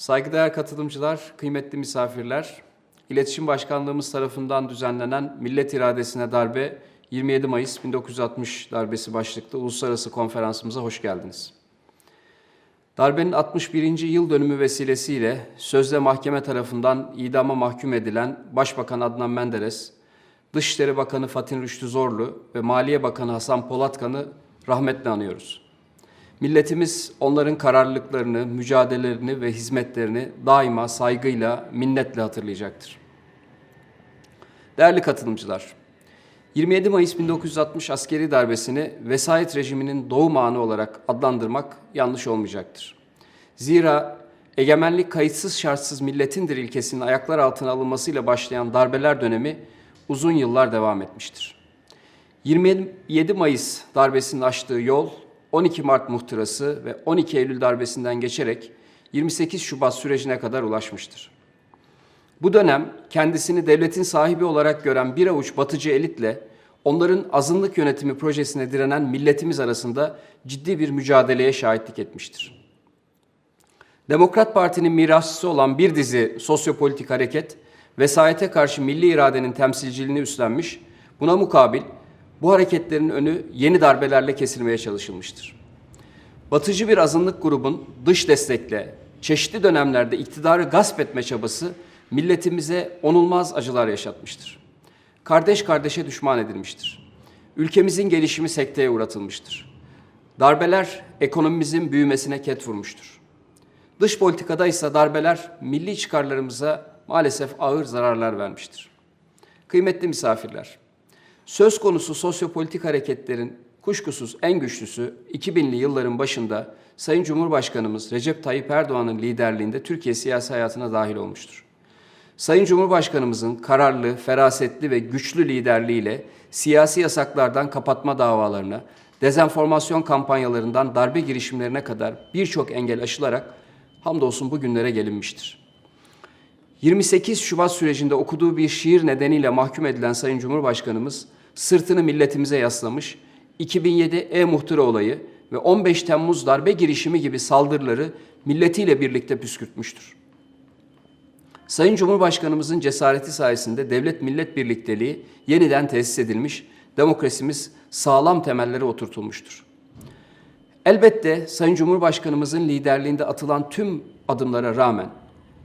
Saygıdeğer katılımcılar, kıymetli misafirler, İletişim Başkanlığımız tarafından düzenlenen Millet İradesine Darbe 27 Mayıs 1960 darbesi başlıklı uluslararası konferansımıza hoş geldiniz. Darbenin 61. yıl dönümü vesilesiyle sözde mahkeme tarafından idama mahkum edilen Başbakan Adnan Menderes, Dışişleri Bakanı Fatih Rüştü Zorlu ve Maliye Bakanı Hasan Polatkan'ı rahmetle anıyoruz. Milletimiz onların kararlılıklarını, mücadelelerini ve hizmetlerini daima saygıyla, minnetle hatırlayacaktır. Değerli katılımcılar, 27 Mayıs 1960 askeri darbesini vesayet rejiminin doğum anı olarak adlandırmak yanlış olmayacaktır. Zira egemenlik kayıtsız şartsız milletindir ilkesinin ayaklar altına alınmasıyla başlayan darbeler dönemi uzun yıllar devam etmiştir. 27 Mayıs darbesinin açtığı yol 12 Mart muhtırası ve 12 Eylül darbesinden geçerek 28 Şubat sürecine kadar ulaşmıştır. Bu dönem kendisini devletin sahibi olarak gören bir avuç batıcı elitle onların azınlık yönetimi projesine direnen milletimiz arasında ciddi bir mücadeleye şahitlik etmiştir. Demokrat Parti'nin mirasçısı olan bir dizi sosyopolitik hareket, vesayete karşı milli iradenin temsilciliğini üstlenmiş, buna mukabil bu hareketlerin önü yeni darbelerle kesilmeye çalışılmıştır. Batıcı bir azınlık grubun dış destekle çeşitli dönemlerde iktidarı gasp etme çabası milletimize onulmaz acılar yaşatmıştır. Kardeş kardeşe düşman edilmiştir. Ülkemizin gelişimi sekteye uğratılmıştır. Darbeler ekonomimizin büyümesine ket vurmuştur. Dış politikada ise darbeler milli çıkarlarımıza maalesef ağır zararlar vermiştir. Kıymetli misafirler, söz konusu sosyopolitik hareketlerin kuşkusuz en güçlüsü 2000'li yılların başında Sayın Cumhurbaşkanımız Recep Tayyip Erdoğan'ın liderliğinde Türkiye siyasi hayatına dahil olmuştur. Sayın Cumhurbaşkanımızın kararlı, ferasetli ve güçlü liderliğiyle siyasi yasaklardan kapatma davalarına, dezenformasyon kampanyalarından darbe girişimlerine kadar birçok engel aşılarak hamdolsun bugünlere gelinmiştir. 28 Şubat sürecinde okuduğu bir şiir nedeniyle mahkum edilen Sayın Cumhurbaşkanımız sırtını milletimize yaslamış, 2007 E-Muhtıra olayı ve 15 Temmuz darbe girişimi gibi saldırıları milletiyle birlikte püskürtmüştür. Sayın Cumhurbaşkanımızın cesareti sayesinde devlet millet birlikteliği yeniden tesis edilmiş, demokrasimiz sağlam temellere oturtulmuştur. Elbette Sayın Cumhurbaşkanımızın liderliğinde atılan tüm adımlara rağmen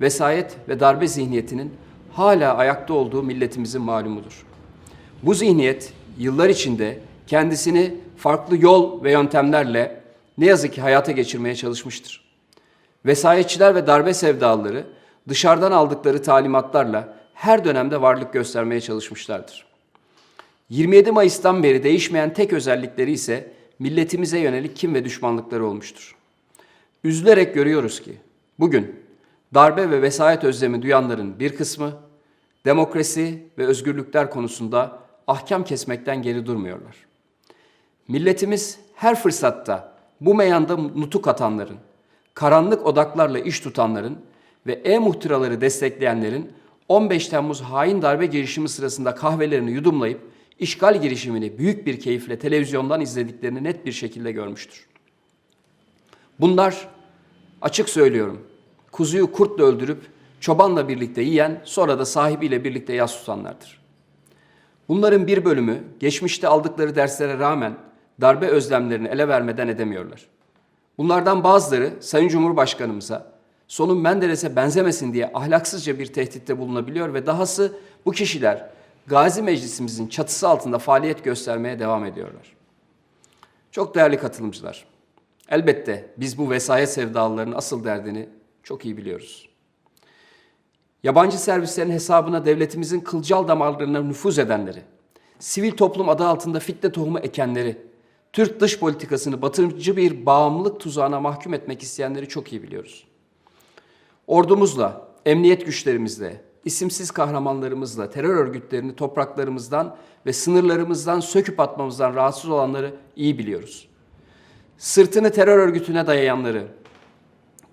vesayet ve darbe zihniyetinin hala ayakta olduğu milletimizin malumudur. Bu zihniyet yıllar içinde kendisini farklı yol ve yöntemlerle ne yazık ki hayata geçirmeye çalışmıştır. Vesayetçiler ve darbe sevdalıları dışarıdan aldıkları talimatlarla her dönemde varlık göstermeye çalışmışlardır. 27 Mayıs'tan beri değişmeyen tek özellikleri ise milletimize yönelik kim ve düşmanlıkları olmuştur. Üzülerek görüyoruz ki bugün darbe ve vesayet özlemi duyanların bir kısmı demokrasi ve özgürlükler konusunda ahkam kesmekten geri durmuyorlar. Milletimiz her fırsatta bu meyanda nutuk atanların, karanlık odaklarla iş tutanların ve e-muhtıraları destekleyenlerin 15 Temmuz hain darbe girişimi sırasında kahvelerini yudumlayıp işgal girişimini büyük bir keyifle televizyondan izlediklerini net bir şekilde görmüştür. Bunlar açık söylüyorum kuzuyu kurtla öldürüp çobanla birlikte yiyen sonra da sahibiyle birlikte yas tutanlardır. Bunların bir bölümü geçmişte aldıkları derslere rağmen darbe özlemlerini ele vermeden edemiyorlar. Bunlardan bazıları Sayın Cumhurbaşkanımıza sonun Menderes'e benzemesin diye ahlaksızca bir tehditte bulunabiliyor ve dahası bu kişiler Gazi Meclisimizin çatısı altında faaliyet göstermeye devam ediyorlar. Çok değerli katılımcılar, elbette biz bu vesayet sevdalılarının asıl derdini çok iyi biliyoruz. Yabancı servislerin hesabına devletimizin kılcal damarlarına nüfuz edenleri, sivil toplum adı altında fitne tohumu ekenleri, Türk dış politikasını batırıcı bir bağımlılık tuzağına mahkum etmek isteyenleri çok iyi biliyoruz. Ordumuzla, emniyet güçlerimizle, isimsiz kahramanlarımızla terör örgütlerini topraklarımızdan ve sınırlarımızdan söküp atmamızdan rahatsız olanları iyi biliyoruz. Sırtını terör örgütüne dayayanları,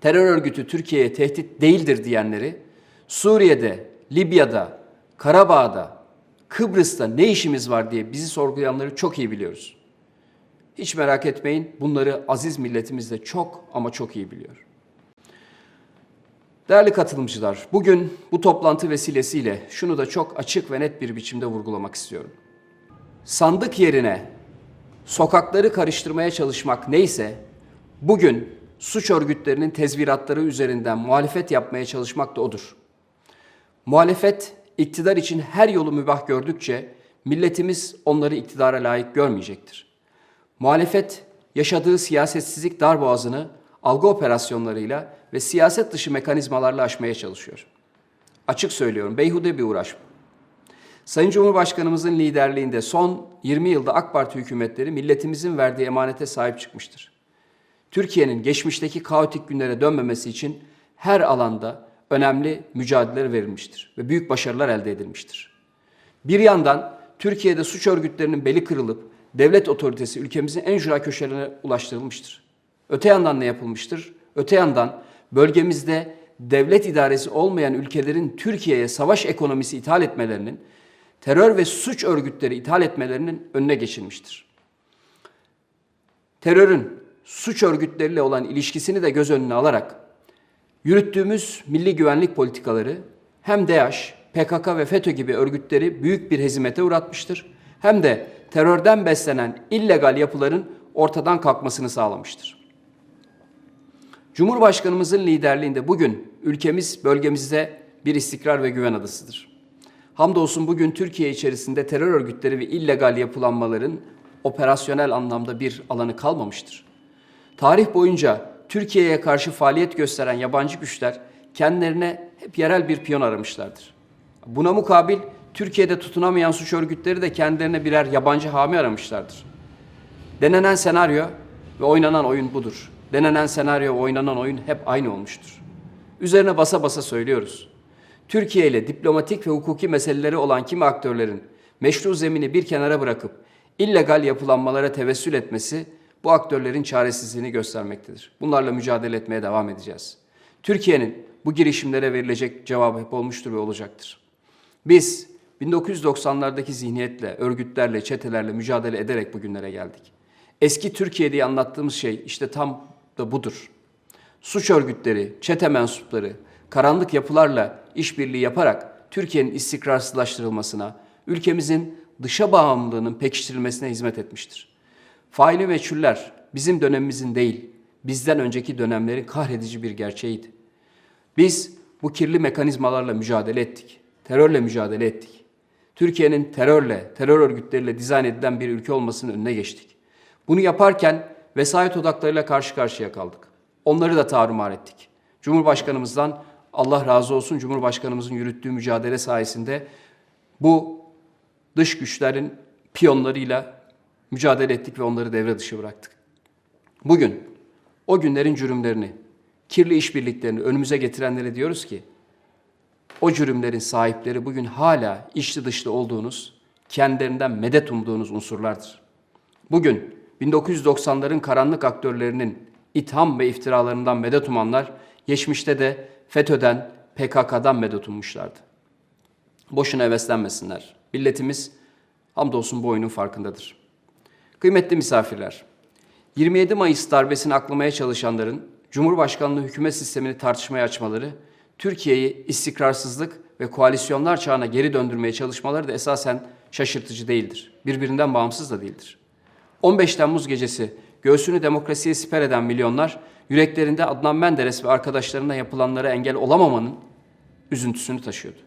terör örgütü Türkiye'ye tehdit değildir diyenleri, Suriye'de, Libya'da, Karabağ'da, Kıbrıs'ta ne işimiz var diye bizi sorgulayanları çok iyi biliyoruz. Hiç merak etmeyin bunları aziz milletimiz de çok ama çok iyi biliyor. Değerli katılımcılar, bugün bu toplantı vesilesiyle şunu da çok açık ve net bir biçimde vurgulamak istiyorum. Sandık yerine sokakları karıştırmaya çalışmak neyse, bugün suç örgütlerinin tezviratları üzerinden muhalefet yapmaya çalışmak da odur. Muhalefet iktidar için her yolu mübah gördükçe milletimiz onları iktidara layık görmeyecektir. Muhalefet yaşadığı siyasetsizlik darboğazını algı operasyonlarıyla ve siyaset dışı mekanizmalarla aşmaya çalışıyor. Açık söylüyorum, beyhude bir uğraş bu. Sayın Cumhurbaşkanımızın liderliğinde son 20 yılda AK Parti hükümetleri milletimizin verdiği emanete sahip çıkmıştır. Türkiye'nin geçmişteki kaotik günlere dönmemesi için her alanda önemli mücadeleler verilmiştir ve büyük başarılar elde edilmiştir. Bir yandan Türkiye'de suç örgütlerinin beli kırılıp devlet otoritesi ülkemizin en ücra köşelerine ulaştırılmıştır. Öte yandan ne yapılmıştır? Öte yandan bölgemizde devlet idaresi olmayan ülkelerin Türkiye'ye savaş ekonomisi ithal etmelerinin, terör ve suç örgütleri ithal etmelerinin önüne geçilmiştir. Terörün suç örgütleriyle olan ilişkisini de göz önüne alarak yürüttüğümüz milli güvenlik politikaları hem DAEŞ, PKK ve FETÖ gibi örgütleri büyük bir hezimete uğratmıştır. Hem de terörden beslenen illegal yapıların ortadan kalkmasını sağlamıştır. Cumhurbaşkanımızın liderliğinde bugün ülkemiz bölgemizde bir istikrar ve güven adasıdır. Hamdolsun bugün Türkiye içerisinde terör örgütleri ve illegal yapılanmaların operasyonel anlamda bir alanı kalmamıştır. Tarih boyunca Türkiye'ye karşı faaliyet gösteren yabancı güçler kendilerine hep yerel bir piyon aramışlardır. Buna mukabil Türkiye'de tutunamayan suç örgütleri de kendilerine birer yabancı hami aramışlardır. Denenen senaryo ve oynanan oyun budur. Denenen senaryo ve oynanan oyun hep aynı olmuştur. Üzerine basa basa söylüyoruz. Türkiye ile diplomatik ve hukuki meseleleri olan kimi aktörlerin meşru zemini bir kenara bırakıp illegal yapılanmalara tevessül etmesi bu aktörlerin çaresizliğini göstermektedir. Bunlarla mücadele etmeye devam edeceğiz. Türkiye'nin bu girişimlere verilecek cevabı hep olmuştur ve olacaktır. Biz 1990'lardaki zihniyetle, örgütlerle, çetelerle mücadele ederek bugünlere geldik. Eski Türkiye diye anlattığımız şey işte tam da budur. Suç örgütleri, çete mensupları, karanlık yapılarla işbirliği yaparak Türkiye'nin istikrarsızlaştırılmasına, ülkemizin dışa bağımlılığının pekiştirilmesine hizmet etmiştir. Faili meçhuller bizim dönemimizin değil, bizden önceki dönemlerin kahredici bir gerçeğiydi. Biz bu kirli mekanizmalarla mücadele ettik. Terörle mücadele ettik. Türkiye'nin terörle, terör örgütleriyle dizayn edilen bir ülke olmasının önüne geçtik. Bunu yaparken vesayet odaklarıyla karşı karşıya kaldık. Onları da tarumar ettik. Cumhurbaşkanımızdan Allah razı olsun Cumhurbaşkanımızın yürüttüğü mücadele sayesinde bu dış güçlerin piyonlarıyla mücadele ettik ve onları devre dışı bıraktık. Bugün o günlerin cürümlerini, kirli işbirliklerini önümüze getirenlere diyoruz ki, o cürümlerin sahipleri bugün hala içli dışlı olduğunuz, kendilerinden medet umduğunuz unsurlardır. Bugün 1990'ların karanlık aktörlerinin itham ve iftiralarından medet umanlar, geçmişte de FETÖ'den, PKK'dan medet ummuşlardı. Boşuna heveslenmesinler. Milletimiz hamdolsun bu oyunun farkındadır. Kıymetli misafirler, 27 Mayıs darbesini aklamaya çalışanların Cumhurbaşkanlığı hükümet sistemini tartışmaya açmaları, Türkiye'yi istikrarsızlık ve koalisyonlar çağına geri döndürmeye çalışmaları da esasen şaşırtıcı değildir. Birbirinden bağımsız da değildir. 15 Temmuz gecesi göğsünü demokrasiye siper eden milyonlar yüreklerinde Adnan Menderes ve arkadaşlarına yapılanlara engel olamamanın üzüntüsünü taşıyordu.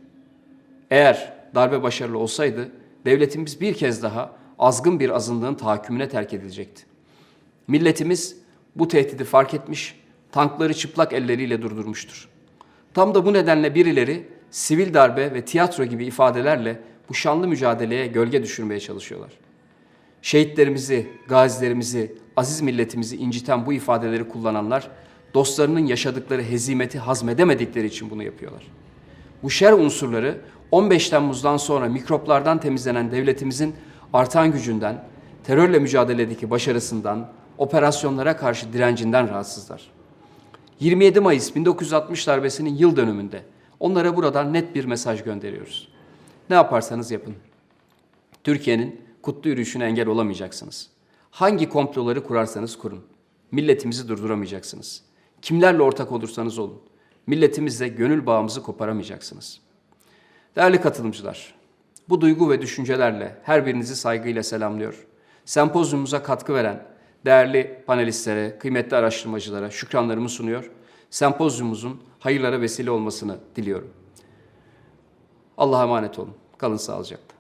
Eğer darbe başarılı olsaydı devletimiz bir kez daha azgın bir azınlığın tahakkümüne terk edilecekti. Milletimiz bu tehdidi fark etmiş, tankları çıplak elleriyle durdurmuştur. Tam da bu nedenle birileri sivil darbe ve tiyatro gibi ifadelerle bu şanlı mücadeleye gölge düşürmeye çalışıyorlar. Şehitlerimizi, gazilerimizi, aziz milletimizi inciten bu ifadeleri kullananlar dostlarının yaşadıkları hezimeti hazmedemedikleri için bunu yapıyorlar. Bu şer unsurları 15 Temmuz'dan sonra mikroplardan temizlenen devletimizin artan gücünden, terörle mücadeledeki başarısından, operasyonlara karşı direncinden rahatsızlar. 27 Mayıs 1960 darbesinin yıl dönümünde onlara buradan net bir mesaj gönderiyoruz. Ne yaparsanız yapın. Türkiye'nin kutlu yürüyüşüne engel olamayacaksınız. Hangi komploları kurarsanız kurun. Milletimizi durduramayacaksınız. Kimlerle ortak olursanız olun. milletimizle gönül bağımızı koparamayacaksınız. Değerli katılımcılar, bu duygu ve düşüncelerle her birinizi saygıyla selamlıyor. Sempozyumumuza katkı veren değerli panelistlere, kıymetli araştırmacılara şükranlarımı sunuyor. Sempozyumumuzun hayırlara vesile olmasını diliyorum. Allah'a emanet olun. Kalın sağlıcakla.